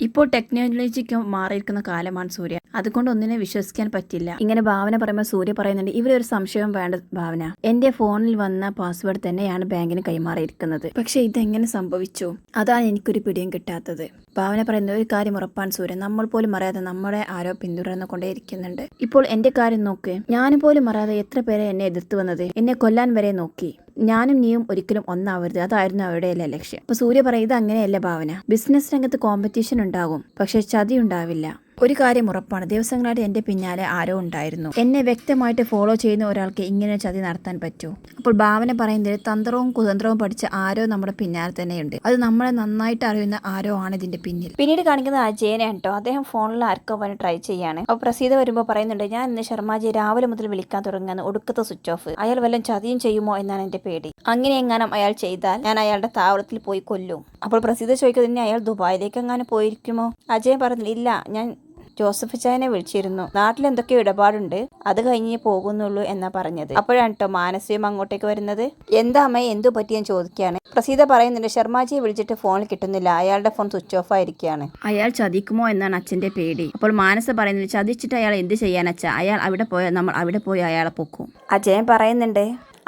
ഇപ്പോൾ ടെക്നോളജിക്ക് മാറിയിരിക്കുന്ന കാലമാണ് സൂര്യ. അതുകൊണ്ട് ഒന്നിനെ വിശ്വസിക്കാൻ പറ്റില്ല. ഇങ്ങനെ ഭാവന പറയുമ്പോൾ സൂര്യ പറയുന്നുണ്ട് ഇവരൊരു സംശയം വേണ്ട ഭാവന. എന്റെ ഫോണിൽ വന്ന പാസ്വേഡ് തന്നെയാണ് ബാങ്കിന് കൈമാറിയിരിക്കുന്നത്. പക്ഷെ ഇതെങ്ങനെ സംഭവിച്ചു? അതാണ് എനിക്കൊരു പിടിയും കിട്ടാത്തത്. ഭാവന പറയുന്ന ഒരു കാര്യം ഉറപ്പാണ് സൂര്യൻ നമ്മൾ പോലും അറിയാതെ നമ്മളെ ആരോ പിന്തുടർന്നു കൊണ്ടേയിരിക്കുന്നുണ്ട് ഇപ്പോൾ എന്റെ കാര്യം നോക്ക്. ഞാൻ പോലും അറിയാതെ എത്ര പേരെ എന്നെ എതിർത്ത് വന്നത്? എന്നെ കൊല്ലാൻ വരെ നോക്കി. ഞാനും നീയും ഒരിക്കലും ഒന്നാവരുത്. അതായിരുന്നു അവരുടെ എല്ലാ ലക്ഷ്യം. അപ്പൊ സൂര്യ പറയും ഇത് അങ്ങനെയല്ല ഭാവന ബിസിനസ് രംഗത്ത് കോമ്പറ്റീഷൻ ഉണ്ടാകും. പക്ഷെ ചതി ഉണ്ടാവില്ല. ഒരു കാര്യം ഉറപ്പാണ്. ദിവസങ്ങളായിട്ട് എന്റെ പിന്നാലെ ആരോ ഉണ്ടായിരുന്നു. എന്നെ വ്യക്തമായിട്ട് ഫോളോ ചെയ്യുന്ന ഒരാൾക്ക് ഇങ്ങനെ ചതി നടത്താൻ പറ്റൂ? അപ്പോൾ ഭാവന പറയുന്നത് തന്ത്രവും കുതന്ത്രവും പഠിച്ച ആരോ നമ്മുടെ പിന്നാലെ തന്നെയുണ്ട്. അത് നമ്മളെ നന്നായിട്ട് അറിയുന്ന ആരോ ആണ് ഇതിന്റെ പിന്നിൽ. പിന്നീട് കാണിക്കുന്നത് അജയനെ കേട്ടോ അദ്ദേഹം ഫോണിൽ ആർക്കോ വന്ന് ട്രൈ ചെയ്യാണ്. അപ്പോൾ പ്രസീത വരുമ്പോൾ പറയുന്നുണ്ട് ഞാൻ ഇന്ന് ശർമാജി രാവിലെ മുതൽ വിളിക്കാൻ തുടങ്ങുന്ന ഒടുക്കത്തെ സ്വിച്ച് ഓഫ് അയാൾ വല്ലതും ചതിയും ചെയ്യുമോ എന്നാണ് എന്റെ പേടി. അങ്ങനെ എങ്ങാനും അയാൾ ചെയ്താൽ ഞാൻ അയാളുടെ താവളത്തിൽ പോയി കൊല്ലും. അപ്പോൾ പ്രസീത ചോദിക്കുന്നത് അയാൾ ദുബായിലേക്ക് എങ്ങാനും പോയിരിക്കുമോ? അജയൻ പറഞ്ഞില്ല ഞാൻ ജോസഫ് ചായനെ വിളിച്ചിരുന്നു. നാട്ടിൽ എന്തൊക്കെയോ ഇടപാടുണ്ട്. അത് കഴിഞ്ഞേ പോകുന്നുള്ളൂ എന്നാ പറഞ്ഞത്. അപ്പോഴാണ് കേട്ടോ മാനസികം അങ്ങോട്ടേക്ക് വരുന്നത്. എന്താ അമ്മയെ എന്തു പറ്റിയെന്ന് ചോദിക്കുകയാണ്. പ്രസീത പറയുന്നുണ്ട് ശർമാജിയെ വിളിച്ചിട്ട് ഫോണിൽ കിട്ടുന്നില്ല. അയാളുടെ ഫോൺ സ്വിച്ച് ഓഫ് ആയിരിക്കുകയാണ്. അയാൾ ചതിക്കുമോ എന്നാണ് അച്ഛന്റെ പേടി. അപ്പോൾ മാനസ പറയുന്നത് ചതിച്ചിട്ട് അയാൾ എന്ത് ചെയ്യാൻ അച്ഛ? അയാൾ അവിടെ പോയാൽ നമ്മൾ അവിടെ പോയി അയാളെ പൊക്കും. അജയൻ പറയുന്നുണ്ട്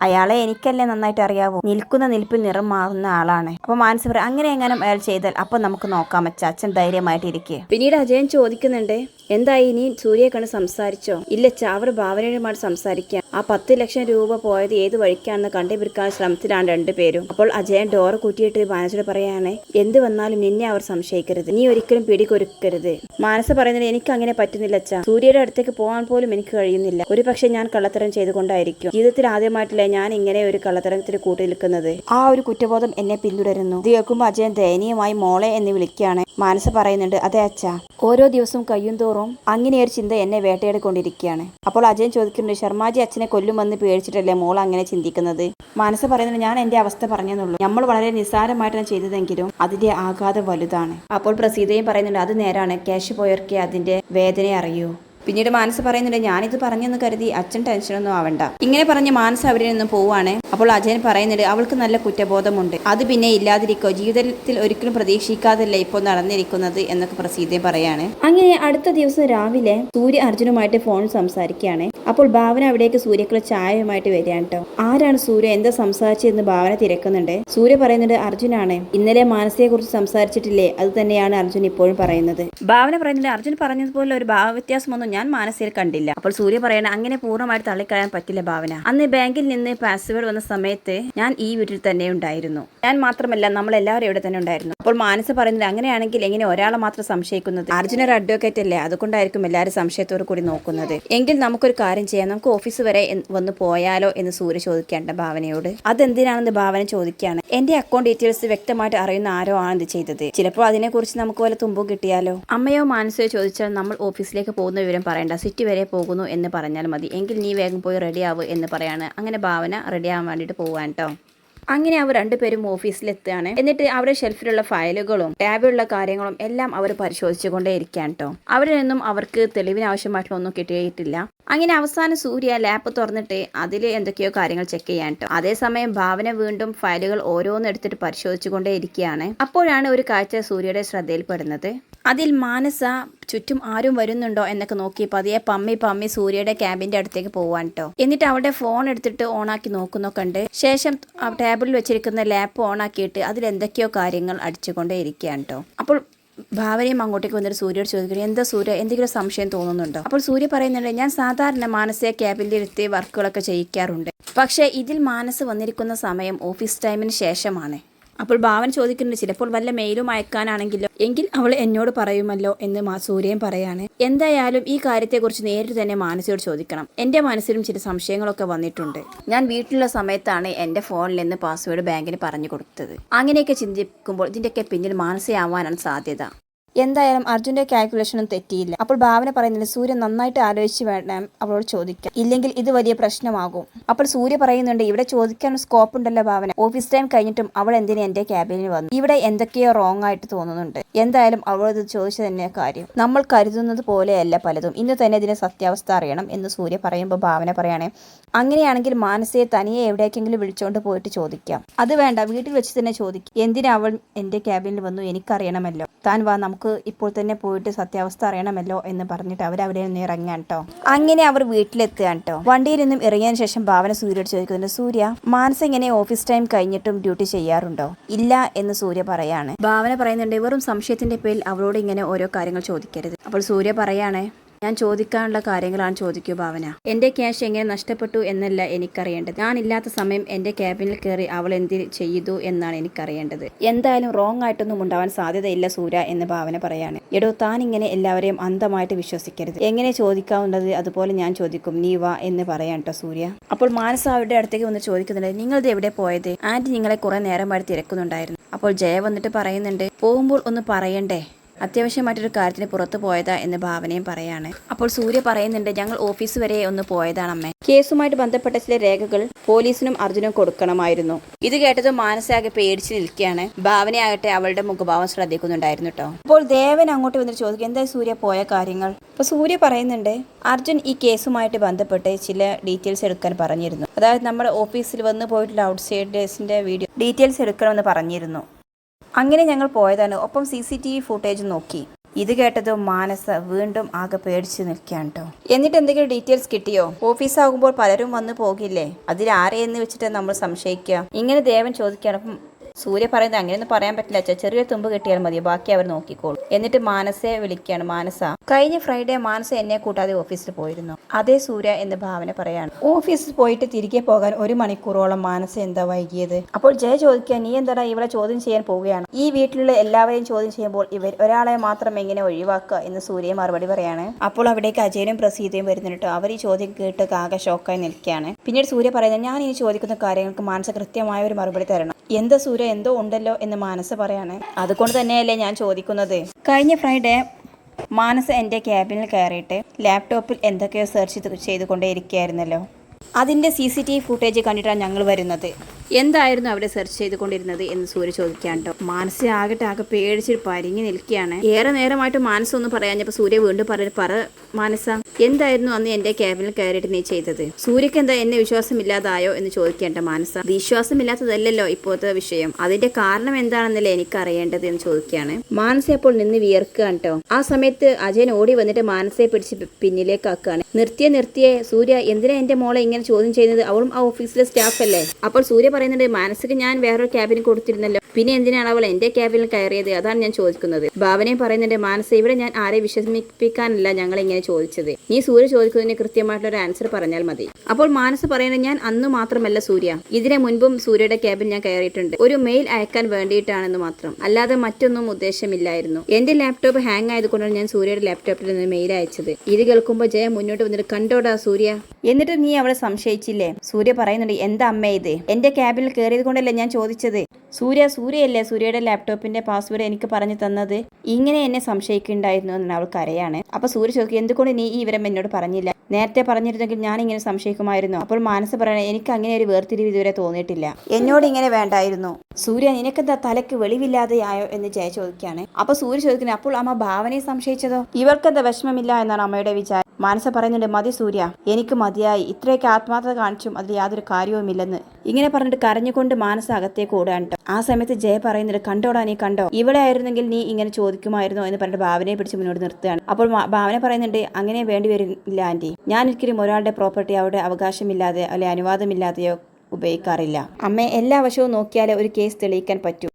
അയാളെ എനിക്കല്ലേ നന്നായിട്ട് അറിയാവൂ. നിൽക്കുന്ന നിൽപ്പിൽ നിറം മാറുന്ന ആളാണ്. അപ്പൊ മാനസ പറയും അങ്ങനെ എങ്ങനെ അയാൾ ചെയ്താൽ അപ്പൊ നമുക്ക് നോക്കാം അച്ഛൻ ധൈര്യമായിട്ട് ഇരിക്കുക പിന്നീട് അജയൻ ചോദിക്കുന്നുണ്ട് എന്തായി? ഇനി സൂര്യയെ കണ്ട് സംസാരിച്ചോ? ഇല്ലച്ച അവർ ഭാവനയുമാണ് സംസാരിക്കുക ആ പത്ത് ലക്ഷം രൂപ പോയത് ഏത് വഴിക്കാണെന്ന് കണ്ടുപിടിക്കാൻ ശ്രമത്തിലാണ് രണ്ടുപേരും അപ്പോൾ അജയൻ ഡോറ് കൂട്ടിയിട്ട് മാനസോട് പറയാണേ എന്ത് വന്നാലും നിന്നെ അവർ സംശയിക്കരുത്. നീ ഒരിക്കലും പിടികൊരുക്കരുത് മാനസ പറയുന്നത് എനിക്ക് അങ്ങനെ പറ്റുന്നില്ല അച്ഛ സൂര്യയുടെ അടുത്തേക്ക് പോകാൻ പോലും എനിക്ക് കഴിയുന്നില്ല. ഒരു പക്ഷേ ഞാൻ കള്ളത്തരം ചെയ്തുകൊണ്ടായിരിക്കും. ജീവിതത്തിൽ ആദ്യമായിട്ടല്ലേ ഞാൻ ഇങ്ങനെ ഒരു കള്ളത്തരത്തിൽ കൂട്ടി നിൽക്കുന്നത് ആ ഒരു കുറ്റബോധം എന്നെ പിന്തുടരുന്നു. ഇത് കേൾക്കുമ്പോൾ അജയൻ ദയനീയമായി മോളെ എന്ന് വിളിക്കുകയാണ്. മാനസ പറയുന്നുണ്ട് അതെ അച്ഛ. ഓരോ ദിവസവും കഴിയും തോറും അങ്ങനെ ഒരു ചിന്ത എന്നെ വേട്ടയാടിക്കൊണ്ടിരിക്കുകയാണ്. അപ്പോൾ അജയൻ ചോദിക്കുന്നുണ്ട് ശർമാജി അച്ഛനെ കൊല്ലുമെന്ന് പേടിച്ചിട്ടല്ലേ മോൾ അങ്ങനെ ചിന്തിക്കുന്നത്? മനസ്സ് പറയുന്നത് ഞാൻ എന്റെ അവസ്ഥ പറഞ്ഞെന്നുള്ളൂ. നമ്മൾ വളരെ നിസ്സാരമായിട്ടാണ് ചെയ്തതെങ്കിലും അതിന്റെ ആഘാതം വലുതാണ്. അപ്പോൾ പ്രസീതയും പറയുന്നുണ്ട് അത് നേരാണ്. ക്യാഷ് പോയവർക്ക് അതിന്റെ വേദന അറിയൂ. പിന്നീട് മാനസ് പറയുന്നുണ്ട് ഞാനിത് പറഞ്ഞെന്ന് കരുതി അച്ഛൻ ടെൻഷനൊന്നും ആവണ്ട. ഇങ്ങനെ പറഞ്ഞ് മാനസ് അവരിൽ നിന്ന് പോവാണ് അപ്പോൾ അജയൻ പറയുന്നുണ്ട് അവൾക്ക് നല്ല കുറ്റബോധമുണ്ട്. അത് പിന്നെ ഇല്ലാതിരിക്കോ. ജീവിതത്തിൽ ഒരിക്കലും പ്രതീക്ഷിക്കാതല്ല ഇപ്പോൾ നടന്നിരിക്കുന്നത് എന്നൊക്കെ പ്രസീതയും പറയാണ്. അങ്ങനെ അടുത്ത ദിവസം രാവിലെ സൂര്യ അർജുനുമായിട്ട് ഫോൺ സംസാരിക്കുകയാണ്. അപ്പോൾ ഭാവന അവിടേക്ക് സൂര്യക്കുള്ള ചായയുമായിട്ട് വരികയാണ് കേട്ടോ ആരാണ് സൂര്യ? എന്താ സംസാരിച്ചതെന്ന് ഭാവന തിരക്കുന്നുണ്ട്. സൂര്യ പറയുന്നുണ്ട് അർജുനാണ്. ഇന്നലെ മാനസിയെ കുറിച്ച് സംസാരിച്ചിട്ടില്ലേ? അത് തന്നെയാണ് അർജുൻ ഇപ്പോഴും പറയുന്നത്. ഭാവന പറയുന്നുണ്ട് അർജുൻ പറഞ്ഞതുപോലെ ഒരു ഭാവവ്യത്യാസമൊന്നും ഞാൻ മാനസയിൽ കണ്ടില്ല. അപ്പോൾ സൂര്യ പറയണ അങ്ങനെ പൂർണമായിട്ട് തള്ളിക്കളയാൻ പറ്റില്ല ഭാവന. അന്ന് ബാങ്കിൽ നിന്ന് പാസ്വേഡ് വന്ന സമയത്ത് ഞാൻ ഈ വീട്ടിൽ തന്നെ ഉണ്ടായിരുന്നു. ഞാൻ മാത്രമല്ല നമ്മൾ എല്ലാവരും ഇവിടെ തന്നെ ഉണ്ടായിരുന്നു. അപ്പോൾ മാനസ പറയുന്നത് അങ്ങനെയാണെങ്കിൽ എങ്ങനെ ഒരാളെ മാത്രം സംശയിക്കുന്നത്? അർജുന ഒരു അഡ്വക്കേറ്റ് അല്ലേ? അതുകൊണ്ടായിരിക്കും എല്ലാവരും സംശയത്തോടു കൂടി നോക്കുന്നത്. എങ്കിൽ നമുക്കൊരു കാര്യം ചെയ്യാം. നമുക്ക് ഓഫീസ് വരെ വന്ന് പോയാലോ എന്ന് സൂര്യ ചോദിക്കേണ്ട ഭാവനയോട്. അതെന്തിനാണെന്ന് ഭാവന ചോദിക്കുകയാണ്. എന്റെ അക്കൗണ്ട് ഡീറ്റെയിൽസ് വ്യക്തമായിട്ട് അറിയുന്ന ആരോ ആണ് ഇത് ചെയ്തത്. ചിലപ്പോൾ അതിനെക്കുറിച്ച് നമുക്ക് വല്ല തുമ്പോ കിട്ടിയാലോ? അമ്മയോ മാനസയോ ചോദിച്ചാൽ നമ്മൾ ഓഫീസിലേക്ക് പോകുന്ന വിവരം പറയണ്ട. സിറ്റി വരെ പോകുന്നു എന്ന് പറഞ്ഞാൽ മതി. എങ്കിൽ നീ വേഗം പോയി റെഡി ആവ് എന്ന് പറയാണ്. അങ്ങനെ ഭാവന റെഡി ആവാൻ വേണ്ടിയിട്ട് പോവാൻ കേട്ടോ അങ്ങനെ അവർ രണ്ടുപേരും ഓഫീസിലെത്തുകയാണ്. എന്നിട്ട് അവരുടെ ഷെൽഫിലുള്ള ഫയലുകളും ടാബിലുള്ള കാര്യങ്ങളും എല്ലാം അവർ പരിശോധിച്ചുകൊണ്ടേ ഇരിക്കാൻ കേട്ടോ അവിടെ നിന്നും അവർക്ക് തെളിവിന് ആവശ്യമായിട്ടുള്ള ഒന്നും കിട്ടിയിട്ടില്ല. അങ്ങനെ അവസാനം സൂര്യ ലാപ്പ് തുറന്നിട്ട് അതിൽ എന്തൊക്കെയോ കാര്യങ്ങൾ ചെക്ക് ചെയ്യാൻ കേട്ടോ അതേസമയം ഭാവന വീണ്ടും ഫയലുകൾ ഓരോന്നെടുത്തിട്ട് പരിശോധിച്ചുകൊണ്ടേ ഇരിക്കുകയാണ് അപ്പോഴാണ് ഒരു കാഴ്ച സൂര്യയുടെ ശ്രദ്ധയിൽപ്പെടുന്നത്. അതിൽ മാനസ ചുറ്റും ആരും വരുന്നുണ്ടോ എന്നൊക്കെ നോക്കി പതിയെ പമ്മി പമ്മി സൂര്യയുടെ ക്യാബിന്റെ അടുത്തേക്ക് പോവാൻ കേട്ടോ എന്നിട്ട് അവിടെ ഫോൺ എടുത്തിട്ട് ഓണാക്കി നോക്കുന്നൊക്കെ ഉണ്ട്. ശേഷം ടേബിളിൽ വെച്ചിരിക്കുന്ന ലാപ്പ് ഓണാക്കിയിട്ട് അതിൽ എന്തൊക്കെയോ കാര്യങ്ങൾ അടിച്ചുകൊണ്ടേ ഇരിക്കുകയാണ് കേട്ടോ അപ്പോൾ ഭാവനയും അങ്ങോട്ടേക്ക് വന്നിട്ട് സൂര്യയോട് ചോദിക്കുന്നു എന്താ സൂര്യ? എന്തെങ്കിലും സംശയം തോന്നുന്നുണ്ടോ? അപ്പോൾ സൂര്യ പറയുന്നുണ്ട് ഞാൻ സാധാരണ മാനസിക ക്യാബിന്റെ ഇരുത്തി വർക്കുകളൊക്കെ ചെയ്യിക്കാറുണ്ട്. പക്ഷേ ഇതിൽ മാനസ് വന്നിരിക്കുന്ന സമയം ഓഫീസ് ടൈമിന് ശേഷമാണ്. അപ്പോൾ ഭാവൻ ചോദിക്കുന്നുണ്ട് ചിലപ്പോൾ വല്ല മെയിലും അയക്കാനാണെങ്കിലോ? എങ്കിൽ അവൾ എന്നോട് പറയുമല്ലോ എന്ന് മാ സൂര്യൻ പറയാണ്. എന്തായാലും ഈ കാര്യത്തെക്കുറിച്ച് നേരിട്ട് തന്നെ മാനസിയോട് ചോദിക്കണം. എന്റെ മനസ്സിലും ചില സംശയങ്ങളൊക്കെ വന്നിട്ടുണ്ട്. ഞാൻ വീട്ടിലുള്ള സമയത്താണ് എന്റെ ഫോണിൽ നിന്ന് പാസ്വേഡ് ബാങ്കിന് പറഞ്ഞു കൊടുത്തത്. അങ്ങനെയൊക്കെ ചിന്തിക്കുമ്പോൾ ഇതിന്റെയൊക്കെ പിന്നിൽ മാനസയാവാനാണ് സാധ്യത. എന്തായാലും അർജുന്റെ കാൽക്കുലേഷനും തെറ്റിയില്ല. അപ്പോൾ ഭാവന പറയുന്നത് സൂര്യ നന്നായിട്ട് ആലോചിച്ച് വേണം അവളോട് ചോദിക്കാം ഇല്ലെങ്കിൽ ഇത് വലിയ പ്രശ്നമാകും. അപ്പോൾ സൂര്യ പറയുന്നുണ്ട് ഇവിടെ ചോദിക്കാൻ സ്കോപ്പ് ഉണ്ടല്ലോ ഭാവന. ഓഫീസ് ടൈം കഴിഞ്ഞിട്ടും അവൾ എന്തിനു എന്റെ ക്യാബിനിൽ വന്നു ഇവിടെ എന്തൊക്കെയോ റോങ് ആയിട്ട് തോന്നുന്നുണ്ട്. എന്തായാലും അവളത് ചോദിച്ചു തന്നെ കാര്യം. നമ്മൾ കരുതുന്നത് പോലെയല്ല പലതും. ഇന്ന് തന്നെ ഇതിന്റെ സത്യാവസ്ഥ അറിയണം എന്ന് സൂര്യ പറയുമ്പോൾ ഭാവന പറയണേ. അങ്ങനെയാണെങ്കിൽ മാനസയെ തനിയെ എവിടേക്കെങ്കിലും വിളിച്ചുകൊണ്ട് പോയിട്ട് ചോദിക്കാം. അത് വേണ്ട വീട്ടിൽ വെച്ച് തന്നെ ചോദിക്കും. എന്തിനാ അവൾ എന്റെ ക്യാബിനിൽ വന്നു? എനിക്കറിയണമല്ലോ. താൻ വാ നമുക്ക് നമുക്ക് ഇപ്പോൾ തന്നെ പോയിട്ട് സത്യാവസ്ഥ അറിയണമല്ലോ എന്ന് പറഞ്ഞിട്ട് അവർ അവിടെ നിന്ന് ഇറങ്ങാൻ കേട്ടോ അങ്ങനെ അവർ വീട്ടിലെത്തുകയാണ് കേട്ടോ വണ്ടിയിൽ നിന്നും ഇറങ്ങിയതിനു ശേഷം ഭാവന സൂര്യയോട് ചോദിക്കുന്നുണ്ട് സൂര്യ മാനസ ഇങ്ങനെ ഓഫീസ് ടൈം കഴിഞ്ഞിട്ടും ഡ്യൂട്ടി ചെയ്യാറുണ്ടോ? ഇല്ല എന്ന് സൂര്യ പറയാണ്. ഭാവന പറയുന്നുണ്ട് വെറും സംശയത്തിന്റെ പേരിൽ അവരോട് ഇങ്ങനെ ഓരോ കാര്യങ്ങൾ ചോദിക്കരുത്. അപ്പോൾ സൂര്യ പറയാണ് ഞാൻ ചോദിക്കാനുള്ള കാര്യങ്ങളാണ് ചോദിക്കൂ ഭാവന. എന്റെ ക്യാഷ് എങ്ങനെ നഷ്ടപ്പെട്ടു എന്നല്ല എനിക്കറിയേണ്ടത്. ഞാൻ ഇല്ലാത്ത സമയം എന്റെ ക്യാബിനിൽ കയറി അവൾ എന്ത് ചെയ്തു എന്നാണ് എനിക്കറിയേണ്ടത്. എന്തായാലും റോങ് ആയിട്ടൊന്നും ഉണ്ടാവാൻ സാധ്യതയില്ല സൂര്യ എന്ന് ഭാവന പറയാണ്. എടോ താൻ ഇങ്ങനെ എല്ലാവരെയും അന്ധമായിട്ട് വിശ്വസിക്കരുത്. എങ്ങനെ ചോദിക്കാവുന്നത് അതുപോലെ ഞാൻ ചോദിക്കും. നീ വാ എന്ന് പറയാൻ കേട്ടോ സൂര്യ. അപ്പോൾ മാനസ അവരുടെ അടുത്തേക്ക് വന്ന് ചോദിക്കുന്നുണ്ട്. നിങ്ങളത് എവിടെ പോയത്? ആന്റി നിങ്ങളെ കുറെ നേരമായി തിരക്കുന്നുണ്ടായിരുന്നു. അപ്പോൾ ജയ വന്നിട്ട് പറയുന്നുണ്ട് പോകുമ്പോൾ ഒന്ന് പറയണ്ടേ? അത്യാവശ്യമായിട്ടൊരു കാര്യത്തിന് പുറത്തു പോയതാ എന്ന് ഭാവനയും പറയാണ്. അപ്പോൾ സൂര്യ പറയുന്നുണ്ട് ഞങ്ങൾ ഓഫീസ് വരെ ഒന്ന് പോയതാണ് അമ്മേ കേസുമായിട്ട് ബന്ധപ്പെട്ട ചില രേഖകൾ പോലീസിനും അർജുനും കൊടുക്കണമായിരുന്നു. ഇത് കേട്ടത് മാനസാകെ പേടിച്ച് നിൽക്കുകയാണ്. ഭാവനയാകട്ടെ അവളുടെ മുഖഭാവം ശ്രദ്ധിക്കുന്നുണ്ടായിരുന്നു കേട്ടോ അപ്പോൾ ദേവൻ അങ്ങോട്ട് വന്നിട്ട് ചോദിക്കും എന്താ സൂര്യ പോയ കാര്യങ്ങൾ? അപ്പോൾ സൂര്യ പറയുന്നുണ്ട് അർജുൻ ഈ കേസുമായിട്ട് ബന്ധപ്പെട്ട് ചില ഡീറ്റെയിൽസ് എടുക്കാൻ പറഞ്ഞിരുന്നു. അതായത് നമ്മുടെ ഓഫീസിൽ വന്ന് പോയിട്ടുള്ള ഔട്ട്സൈഡേഴ്സിന്റെ വീഡിയോ ഡീറ്റെയിൽസ് എടുക്കണമെന്ന് പറഞ്ഞിരുന്നു. അങ്ങനെ ഞങ്ങൾ പോയതാണ്. ഒപ്പം C C T V footage നോക്കി. ഇത് കേട്ടത് മാനസ വീണ്ടും ആകെ പേടിച്ചു നിൽക്കുകയാണ് കേട്ടോ എന്നിട്ട് എന്തെങ്കിലും ഡീറ്റെയിൽസ് കിട്ടിയോ? ഓഫീസാകുമ്പോൾ പലരും വന്ന് പോകില്ലേ? അതിൽ ആരെയെന്ന് വെച്ചിട്ട് നമ്മൾ സംശയിക്കുക. ഇങ്ങനെ ദേവൻ ചോദിക്കുകയാണ്. അപ്പം സൂര്യ പറയുന്നത് അങ്ങനെയൊന്നും പറയാൻ പറ്റില്ല അച്ഛാ. ചെറിയ തുമ്പ് കിട്ടിയാൽ മതി ബാക്കി അവർ നോക്കിക്കോളും. എന്നിട്ട് മാനസയെ വിളിക്കുകയാണ് മാനസ കഴിഞ്ഞ ഫ്രൈഡേ മാനസ എന്നെ കൂട്ടാതെ ഓഫീസിൽ പോയിരുന്നു. അതേ സൂര്യ എന്ന് ഭാവന പറയാണ്. ഓഫീസിൽ പോയിട്ട് തിരികെ പോകാൻ ഒരു മണിക്കൂറോളം മാനസ എന്താ വൈകിയത്? അപ്പോൾ ജയ ചോദിക്കുക നീ എന്താടാ ഇവളെ ചോദ്യം ചെയ്യാൻ പോവുകയാണ്? ഈ വീട്ടിലുള്ള എല്ലാവരെയും ചോദ്യം ചെയ്യുമ്പോൾ ഇവർ ഒരാളെ മാത്രം എങ്ങനെ ഒഴിവാക്കുക എന്ന് സൂര്യ മറുപടി പറയാണ്. അപ്പോൾ അവിടേക്ക് അജയനും പ്രസീതയും വരുന്നുണ്ട് അവർ ഈ ചോദ്യം കേട്ട് ആകെ ഷോക്കായി നിൽക്കുകയാണ്. പിന്നീട് സൂര്യ പറയുന്നത് ഞാൻ ഇനി ചോദിക്കുന്ന കാര്യങ്ങൾക്ക് മാനസ കൃത്യമായ ഒരു മറുപടി തരണം. എന്താ സൂര്യ എന്തോ ഉണ്ടല്ലോ എന്ന് മാനസ പറയാണ്. അതുകൊണ്ട് തന്നെയല്ലേ ഞാൻ ചോദിക്കുന്നത്. കഴിഞ്ഞ ഫ്രൈഡേ മാനസ എന്റെ ക്യാബിനിൽ കയറിയിട്ട് ലാപ്ടോപ്പിൽ എന്തൊക്കെയോ സെർച്ച് ചെയ്ത് ചെയ്തുകൊണ്ടേയിരിക്കുകയായിരുന്നല്ലോ. അതിന്റെ C C T V footage കണ്ടിട്ടാണ് ഞങ്ങൾ വരുന്നത്. എന്തായിരുന്നു അവിടെ സെർച്ച് ചെയ്തുകൊണ്ടിരുന്നത് എന്ന് സൂര്യ ചോദിക്കാൻ കേട്ടോ മാനസ ആകട്ടെ ആകെ പേടിച്ചിട്ട് പരിങ്ങി നിൽക്കുകയാണ്. ഏറെ നേരമായിട്ട് മാനസ ഒന്ന് പറയാഞ്ഞപ്പോൾ സൂര്യ വീണ്ടും പറഞ്ഞു പറ മാനസ എന്തായിരുന്നു അന്ന് എന്റെ ക്യാബിനിൽ കയറിയിട്ട് നീ ചെയ്തത്? സൂര്യക്ക് എന്താ എന്നെ വിശ്വാസമില്ലാതായോ? എന്ന് ചോദിക്കേണ്ട മാനസ. വിശ്വാസമില്ലാത്തതല്ലല്ലോ ഇപ്പോഴത്തെ വിഷയം. അതിന്റെ കാരണം എന്താണെന്നല്ലേ എനിക്ക് അറിയേണ്ടത് എന്ന് ചോദിക്കുകയാണ്. മാനസ അപ്പോൾ നിന്ന് വിയർക്കുകയാണ് കേട്ടോ ആ സമയത്ത് അജയൻ ഓടി വന്നിട്ട് മാനസയെ പിടിച്ച് പിന്നിലേക്ക് ആക്കുകയാണ്. നിർത്തിയ നിർത്തിയെ സൂര്യ എന്തിനാ എന്റെ മോളെ ഇങ്ങനെ ചോദ്യം ചെയ്യുന്നത്? അവളും ആ ഓഫീസിലെ സ്റ്റാഫ് അല്ലേ? അപ്പോൾ സൂര്യ പറയുന്നുണ്ട് മാനസിക ഞാൻ വേറൊരു ക്യാബിന് കൊടുത്തിരുന്നല്ലോ. പിന്നെ എന്തിനാണ് അവൾ എന്റെ ക്യാബിനിൽ കയറിയത്? അതാണ് ഞാൻ ചോദിക്കുന്നത്. ഭാവനയും പറയുന്നുണ്ട് മാനസ ഇവിടെ ഞാൻ ആരെ വിശ്വസിപ്പിക്കാനല്ല ഞങ്ങൾ ഇങ്ങനെ ചോദിച്ചത്. നീ സൂര്യ ചോദിക്കുന്നതിന് കൃത്യമായിട്ടുള്ള ഒരു ആൻസർ പറഞ്ഞാൽ മതി. അപ്പോൾ മാനസ് പറയുന്നത് ഞാൻ അന്ന് മാത്രമല്ല സൂര്യ. ഇതിനെ മുൻപും സൂര്യയുടെ ക്യാബിൽ ഞാൻ കയറിയിട്ടുണ്ട്. ഒരു മെയിൽ അയക്കാൻ വേണ്ടിയിട്ടാണെന്ന് മാത്രം. അല്ലാതെ മറ്റൊന്നും ഉദ്ദേശമില്ലായിരുന്നു. എന്റെ ലാപ്ടോപ്പ് ഹാങ് ആയതുകൊണ്ടാണ് ഞാൻ സൂര്യയുടെ ലാപ്ടോപ്പിൽ നിന്ന് മെയിൽ അയച്ചത്. ഇത് കേൾക്കുമ്പോൾ ജയ മുന്നോട്ട് വന്നിട്ട് കണ്ടോടാ സൂര്യ. എന്നിട്ട് നീ അവളെ സംശയിച്ചില്ലേ? സൂര്യ പറയുന്നുണ്ട് എന്താ അമ്മ ഇത്? എന്റെ ക്യാബിനിൽ കയറിയത് കൊണ്ടല്ലേ ഞാൻ ചോദിച്ചത്? സൂര്യ സൂര്യയല്ലേ സൂര്യയുടെ ലാപ്ടോപ്പിന്റെ പാസ്വേഡ് എനിക്ക് പറഞ്ഞു തന്നത്? ഇങ്ങനെ എന്നെ സംശയിക്കുന്നുണ്ടായിരുന്നു എന്ന് അവൾ കരയാണ്. അപ്പൊ സൂര്യ ചോദിക്കും എന്തുകൊണ്ട് നീ ഈ വിവരം എന്നോട് പറഞ്ഞില്ല? നേരത്തെ പറഞ്ഞിരുന്നെങ്കിൽ ഞാൻ ഇങ്ങനെ സംശയിക്കുമായിരുന്നു. അപ്പോൾ മാനസ പറയണേ എനിക്ക് അങ്ങനെ ഒരു വേർതിരിവ് ഇതുവരെ തോന്നിയിട്ടില്ല. എന്നോട് ഇങ്ങനെ വേണ്ടായിരുന്നു. സൂര്യ നിനക്കെന്താ തലക്ക് വെളിവില്ലാതെയായോ? എന്ന് ജയ ചോദിക്കുകയാണ്. അപ്പൊ സൂര്യ ചോദിക്കുന്നത് അപ്പോൾ അമ്മ ഭാവനയെ സംശയിച്ചതോ? ഇവർക്കെന്താ വിഷമമില്ല എന്നാണ് അമ്മയുടെ വിചാരം. മാനസ പറയുന്നുണ്ട് മതി സൂര്യ എനിക്ക് മതിയായി. ഇത്രയൊക്കെ ആത്മാർത്ഥത കാണിച്ചും അതിൽ യാതൊരു കാര്യവുമില്ലെന്ന്. ഇങ്ങനെ പറഞ്ഞിട്ട് കരഞ്ഞുകൊണ്ട് മാനസ അകത്തേക്ക് ട്ടോ. ആ സമയത്ത് ജയ പറയുന്നുണ്ട് കണ്ടോടാ നീ കണ്ടോ? ഇവിടെ ആയിരുന്നെങ്കിൽ നീ ഇങ്ങനെ ചോദിക്കുമായിരുന്നോ? എന്ന് പറഞ്ഞിട്ട് ഭാവനയെ പിടിച്ച് മുന്നോട്ട് നിർത്തുകയാണ്. അപ്പോൾ ഭാവന പറയുന്നുണ്ട് അങ്ങനെ വേണ്ടി വരില്ല ആന്റി ഞാൻ ഒരിക്കലും ഒരാളുടെ പ്രോപ്പർട്ടി അവിടെ അവകാശമില്ലാതെ അല്ലെ അനുവാദമില്ലാതെയോ ഉപയോഗിക്കാറില്ല. അമ്മേ എല്ലാ വശവും നോക്കിയാലേ ഒരു കേസ് തെളിയിക്കാൻ പറ്റൂ.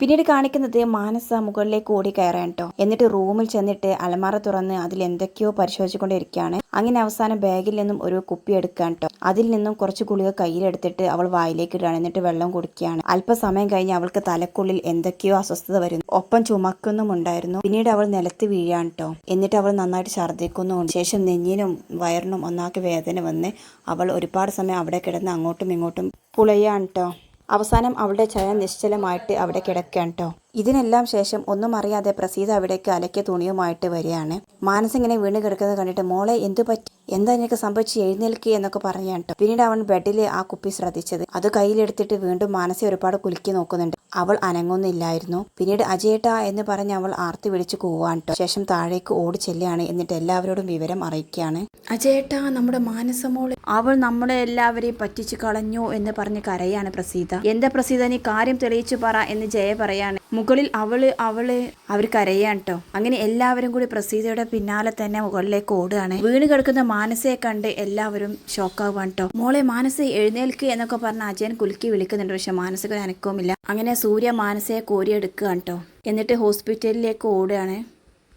പിന്നീട് കാണിക്കുന്നത് മാനസ മുകളിലേക്ക് ഓടി കയറാൻ കേട്ടോ എന്നിട്ട് റൂമിൽ ചെന്നിട്ട് അലമാറ തുറന്ന് അതിൽ എന്തൊക്കെയോ പരിശോധിച്ചുകൊണ്ടിരിക്കുകയാണ്. അങ്ങനെ അവസാനം ബാഗിൽ നിന്നും ഒരു കുപ്പി എടുക്കാൻ കേട്ടോ അതിൽ നിന്നും കുറച്ച് ഗുളിക കയ്യിലെടുത്തിട്ട് അവൾ വായിലേക്ക് ഇടുകയാണ്. എന്നിട്ട് വെള്ളം കുടിക്കുകയാണ്. അല്പസമയം കഴിഞ്ഞ് അവൾക്ക് തലക്കുള്ളിൽ എന്തൊക്കെയോ അസ്വസ്ഥത വരുന്നു. ഒപ്പം ചുമക്കുന്നുമുണ്ടായിരുന്നു പിന്നീട് അവൾ നിലത്ത് വീഴാൻ കേട്ടോ എന്നിട്ട് അവൾ നന്നായിട്ട് ഛർദ്ദിക്കുന്നുമുണ്ട്. ശേഷം നെഞ്ഞിനും വയറിനും ഒന്നാക്കി വേദന വന്ന് അവൾ ഒരുപാട് സമയം അവിടെ കിടന്ന് അങ്ങോട്ടും ഇങ്ങോട്ടും പുളയാണ് കേട്ടോ അവസാനം അവളുടെ ചയം നിശ്ചലമായിട്ട് അവിടെ കിടക്കുകയാണ് കേട്ടോ ഇതിനെല്ലാം ശേഷം ഒന്നും അറിയാതെ പ്രസീത അവിടേക്ക് അലക്കിയ തുണിയുമായിട്ട് വരികയാണ്. മാനസ് ഇങ്ങനെ വീണ് കിടക്കുന്നത് കണ്ടിട്ട് മോളെ എന്തു പറ്റി? എന്താ നിനക്ക് സംഭവിച്ച് എഴുന്നേൽക്കുക എന്നൊക്കെ പറയാൻ പിന്നീട് അവൻ ബെഡിൽ ആ കുപ്പി ശ്രദ്ധിച്ചത്. അത് കയ്യിലെടുത്തിട്ട് വീണ്ടും മാനസി ഒരുപാട് കുലുക്കി നോക്കുന്നുണ്ട്. അവൾ അനങ്ങുന്നില്ലായിരുന്നു. പിന്നീട് അജയേട്ട എന്ന് പറഞ്ഞ് അവൾ ആർത്തി വിളിച്ച് കൂവാൻ ശേഷം താഴേക്ക് ഓടി ചെല്ലുകയാണ്. എന്നിട്ട് എല്ലാവരോടും വിവരം അറിയിക്കുകയാണ്. അജയേട്ടാ നമ്മുടെ മാനസമോൾ അവൾ നമ്മളെ എല്ലാവരെയും പറ്റിച്ചു കളഞ്ഞു എന്ന് പറഞ്ഞ് കരയാണ് പ്രസീത. എന്താ പ്രസീത? നീ കാര്യം തെളിയിച്ചു പറ എന്ന് ജയ പറയാണ്. മുകളിൽ അവൾ അവൾ അവർ കരയാണ് കേട്ടോ അങ്ങനെ എല്ലാവരും കൂടി പ്രസീതയുടെ പിന്നാലെ തന്നെ മുകളിലേക്ക് ഓടുകയാണ്. വീണ് കിടക്കുന്ന മാനസയെ കണ്ട് എല്ലാവരും ഷോക്കാവുകയാണ് കേട്ടോ മോളെ മാനസ എഴുന്നേൽക്ക് എന്നൊക്കെ പറഞ്ഞ അജയൻ കുലുക്കി വിളിക്കുന്നുണ്ട്. പക്ഷെ മാനസിക അനക്കവുമില്ല അങ്ങനെ സൂര്യ മാനസയെ കോരിയെടുക്കുകയാണ് കേട്ടോ എന്നിട്ട് ഹോസ്പിറ്റലിലേക്ക് ഓടുകയാണ്.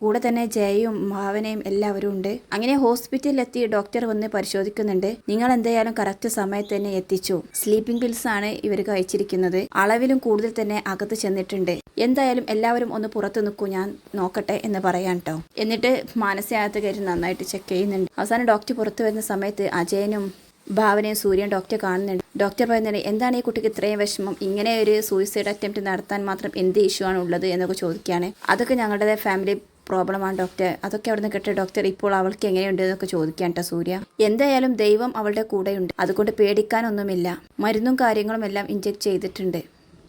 കൂടെ തന്നെ ജയയും ഭാവനയും എല്ലാവരും ഉണ്ട്. അങ്ങനെ ഹോസ്പിറ്റലിലെത്തി ഡോക്ടർ വന്ന് പരിശോധിക്കുന്നുണ്ട്. നിങ്ങൾ എന്തായാലും കറക്റ്റ് സമയത്ത് തന്നെ എത്തിച്ചു. സ്ലീപ്പിംഗ് പിൽസ് ആണ് ഇവർ കഴിച്ചിരിക്കുന്നത്. അളവിലും കൂടുതൽ തന്നെ അകത്ത് ചെന്നിട്ടുണ്ട്. എന്തായാലും എല്ലാവരും ഒന്ന് പുറത്തു നിൽക്കൂ ഞാൻ നോക്കട്ടെ എന്ന് പറയാൻ കേട്ടോ എന്നിട്ട് മാനസികത്ത് കയറി നന്നായിട്ട് ചെക്ക് ചെയ്യുന്നുണ്ട്. അവസാനം ഡോക്ടർ പുറത്തു വരുന്ന സമയത്ത് അജയനും ഭാവനയും സൂര്യൻ ഡോക്ടറെ കാണുന്നുണ്ട്. ഡോക്ടർ പറയുന്നുണ്ട് എന്താണ് ഈ കുട്ടിക്ക് ഇത്രയും വിഷമം? ഇങ്ങനെ ഒരു സൂയിസൈഡ് അറ്റംപ്റ്റ് നടത്താൻ മാത്രം എന്ത് ഇഷ്യൂ ആണ് ഉള്ളത്? എന്നൊക്കെ ചോദിക്കുകയാണ്. അതൊക്കെ ഞങ്ങളുടെ ഫാമിലി പ്രോബ്ലമാണ് ഡോക്ടർ. അതൊക്കെ അവിടെ നിന്ന് കിട്ടിയ ഡോക്ടർ ഇപ്പോൾ അവൾക്ക് എങ്ങനെയുണ്ട് എന്നൊക്കെ ചോദിക്കാൻ കേട്ടോ സൂര്യ. എന്തായാലും ദൈവം അവളുടെ കൂടെയുണ്ട്. അതുകൊണ്ട് പേടിക്കാനൊന്നുമില്ല. മരുന്നും കാര്യങ്ങളും എല്ലാം ഇഞ്ചെക്ട് ചെയ്തിട്ടുണ്ട്.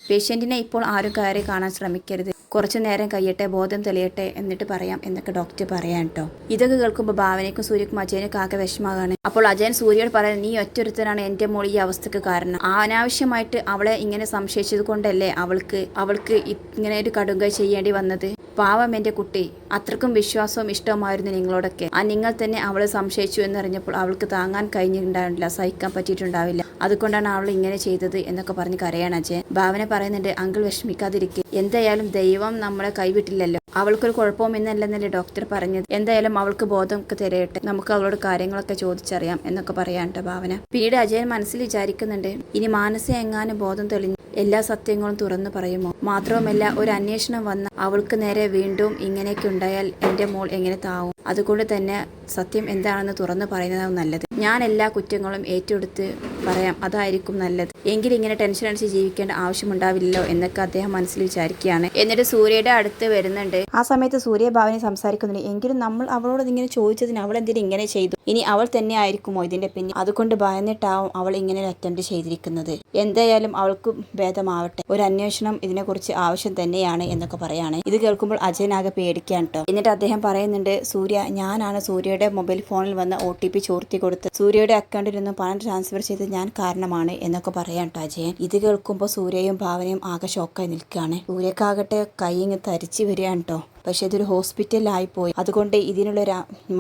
പേഷ്യന്റിനെ ഇപ്പോൾ ആരും കയറി കാണാൻ ശ്രമിക്കരുത്. കുറച്ചു നേരം കഴിയട്ടെ ബോധം തെളിയട്ടെ എന്നിട്ട് പറയാം എന്നൊക്കെ ഡോക്ടർ പറയാൻ കേട്ടോ ഇതൊക്കെ കേൾക്കുമ്പോൾ ഭാവനയ്ക്കും സൂര്യക്കും അജയനും ആകെ വിഷമമാണ്. അപ്പോൾ അജയൻ സൂര്യയോട് പറയാൻ നീ ഒറ്റൊരുത്തനാണ് എന്റെ മോൾ ഈ അവസ്ഥക്ക് കാരണം. അനാവശ്യമായിട്ട് അവളെ ഇങ്ങനെ സംശയിച്ചത് കൊണ്ടല്ലേ അവൾക്ക് അവൾക്ക് ഇങ്ങനെ ഒരു കടുങ്ക ചെയ്യേണ്ടി വന്നത്? പാവം എന്റെ കുട്ടി അത്രക്കും വിശ്വാസവും ഇഷ്ടവുമായിരുന്നു നിങ്ങളോടൊക്കെ. ആ നിങ്ങൾ തന്നെ അവളെ സംശയിച്ചു എന്നറിഞ്ഞപ്പോൾ അവൾക്ക് താങ്ങാൻ കഴിഞ്ഞിട്ടുണ്ടാവില്ല സഹിക്കാൻ പറ്റിയിട്ടുണ്ടാവില്ല. അതുകൊണ്ടാണ് അവൾ ഇങ്ങനെ ചെയ്തത് എന്നൊക്കെ പറഞ്ഞ് കരയാണ് അജയൻ. ഭാവന പറയുന്നുണ്ട് അങ്കിൾ വിഷമിക്കാതിരിക്കുക എന്തായാലും ദൈവം നമ്മളെ കൈവിട്ടില്ലല്ലോ. അവൾക്കൊരു കുഴപ്പവും ഇന്നല്ലെന്നല്ലേ ഡോക്ടർ പറഞ്ഞത്. എന്തായാലും അവൾക്ക് ബോധമൊക്കെ തരയട്ടെ നമുക്ക് അവളോട് കാര്യങ്ങളൊക്കെ ചോദിച്ചറിയാം എന്നൊക്കെ പറയാൻ കേട്ടോ ഭാവന. പിന്നീട് അജയൻ മനസ്സിൽ വിചാരിക്കുന്നുണ്ട് ഇനി മാനസ എങ്ങാനും ബോധം തെളിഞ്ഞു എല്ലാ സത്യങ്ങളും തുറന്നു പറയുമോ? മാത്രവുമല്ല ഒരു അന്വേഷണം വന്ന അവൾക്ക് നേരെ വീണ്ടും ഇങ്ങനെയൊക്കെ ഉണ്ടായാൽ എന്റെ മോൾ എങ്ങനെ താവും? അതുകൊണ്ട് തന്നെ സത്യം എന്താണെന്ന് തുറന്നു പറയുന്നത് നല്ലത്. ഞാൻ എല്ലാ കുറ്റങ്ങളും ഏറ്റെടുത്ത് പറയാം അതായിരിക്കും നല്ലത്. എങ്കിൽ ഇങ്ങനെ ടെൻഷൻ അടിച്ച് ജീവിക്കേണ്ട ആവശ്യമുണ്ടാവില്ലല്ലോ എന്നൊക്കെ അദ്ദേഹം മനസ്സിൽ വിചാരിക്കുകയാണ്. എന്നിട്ട് സൂര്യയുടെ അടുത്ത് വരുന്നുണ്ട്. ആ സമയത്ത് സൂര്യ ഭാവനെ സംസാരിക്കുന്നുണ്ട്. എങ്കിലും നമ്മൾ അവളോട് ഇങ്ങനെ ചോദിച്ചതിന് അവൾ എന്തിനു ഇങ്ങനെ ചെയ്തു? ഇനി അവൾ തന്നെ ആയിരിക്കുമോ ഇതിന്റെ പിന്നെ അതുകൊണ്ട് ഭയന്നിട്ടാവും അവൾ ഇങ്ങനെ ഒരു അറ്റംപ്റ്റ് ചെയ്തിരിക്കുന്നത്. എന്തായാലും അവൾക്ക് ഭേദമാവട്ടെ. ഒരു അന്വേഷണം ഇതിനെക്കുറിച്ച് ആവശ്യം തന്നെയാണ് എന്നൊക്കെ പറയാണ്. ഇത് കേൾക്കുമ്പോൾ അജയൻ അജയനാകെ പേടിക്കാൻ കേട്ടോ എന്നിട്ട് അദ്ദേഹം പറയുന്നുണ്ട് സൂര്യ ഞാനാണ് സൂര്യയുടെ മൊബൈൽ ഫോണിൽ വന്ന് ഒ ടി പി ചോർത്തി കൊടുത്ത് സൂര്യയുടെ അക്കൗണ്ടിൽ നിന്ന് പണം ട്രാൻസ്ഫർ ചെയ്ത് ഞാൻ കാരണമാണ് എന്നൊക്കെ പറയാൻ കേട്ടോ അജയൻ. ഇത് കേൾക്കുമ്പോൾ സൂര്യയും ഭാവനയും ആകെ ഷോക്കായി നിൽക്കുകയാണ്. സൂര്യക്കാകട്ടെ കൈ ഇങ്ങ് തരിച്ചു വരികയാണ് കേട്ടോ പക്ഷെ ഇതൊരു ഹോസ്പിറ്റലിലായി പോയി. അതുകൊണ്ട് ഇതിനുള്ള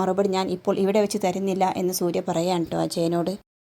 മറുപടി ഞാൻ ഇപ്പോൾ ഇവിടെ വെച്ച് തരുന്നില്ല എന്ന് സൂര്യ പറയാൻ കേട്ടോ അജയനോട്.